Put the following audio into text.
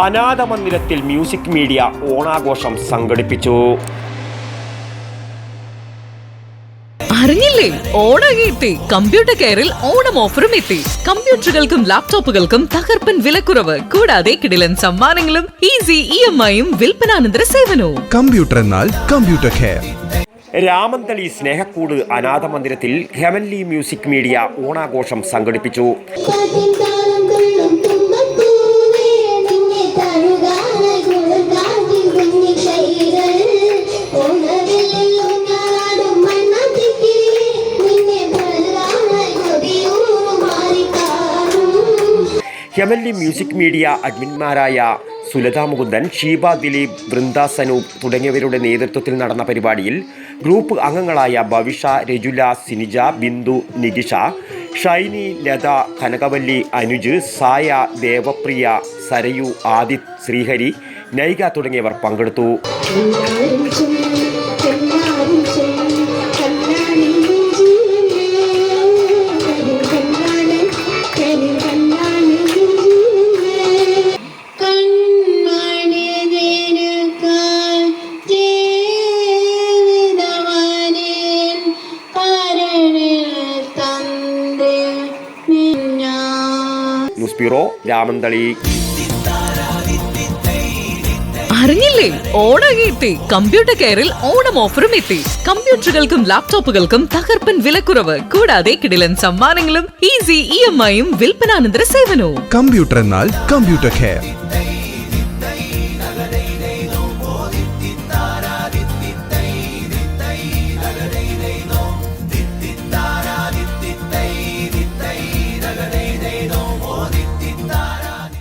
അനാഥ മന്ദിരത്തിൽ music media ഓണാഘോഷം സംഘടിപ്പിച്ചു. അറിഞ്ഞില്ലേ? ഓണം എത്തി കമ്പ്യൂട്ടർ കെയറിൽ ഓണം ഓഫറും എത്തി. കമ്പ്യൂട്ടറുകൾക്കും ലാപ്ടോപ്പുകൾക്കും തകർപ്പൻ വിലക്കുറവ്. കൂടാതെ കിടിലൻ സമ്മാനങ്ങളും ഈസി ഇ എം ഐയും വിൽപ്പനാനന്തര സേവനവും. കമ്പ്യൂട്ടർ എന്നാൽ കമ്പ്യൂട്ടർ കെയർ. രാമന്തളി സ്നേഹക്കൂട് അനാഥ മന്ദിരത്തിൽ ഹെവൻലി മ്യൂസിക് മീഡിയ ഓണാഘോഷം സംഘടിപ്പിച്ചു. ഹെവൻലി മ്യൂസിക് മീഡിയ അഡ്മിൻമാരായ സുലത മുകുന്ദൻ ഷീബ ദിലീപ് വൃന്ദ സനൂപ് തുടങ്ങിയവരുടെ നേതൃത്വത്തിൽ നടന്ന പരിപാടിയിൽ ഗ്രൂപ്പ് അംഗങ്ങളായ ഭവിഷ രജുല സിനിജ ബിന്ദു നികിഷ ഷൈനി ലത കനകവല്ലി അനുജ് സായ ദേവപ്രിയ സരയു ആദിത് ശ്രീഹരി നൈക തുടങ്ങിയവർ പങ്കെടുത്തു. ന്യൂസ് ബ്യൂറോ രാമന്തളി അറിഞ്ഞില്ലേ? ഓണം എത്തി കമ്പ്യൂട്ടർ കെയറിൽ ഓണം ഓഫറും എത്തി. കമ്പ്യൂട്ടറുകൾക്കും ലാപ്ടോപ്പുകൾക്കും തകർപ്പൻ വിലക്കുറവ് കൂടാതെ കിടിലൻ സമ്മാനങ്ങളും ഈസി ഇ എം ഐയും വിൽപ്പനാനന്തര സേവനവും. കമ്പ്യൂട്ടർ എന്നാൽ കമ്പ്യൂട്ടർ കെയർ.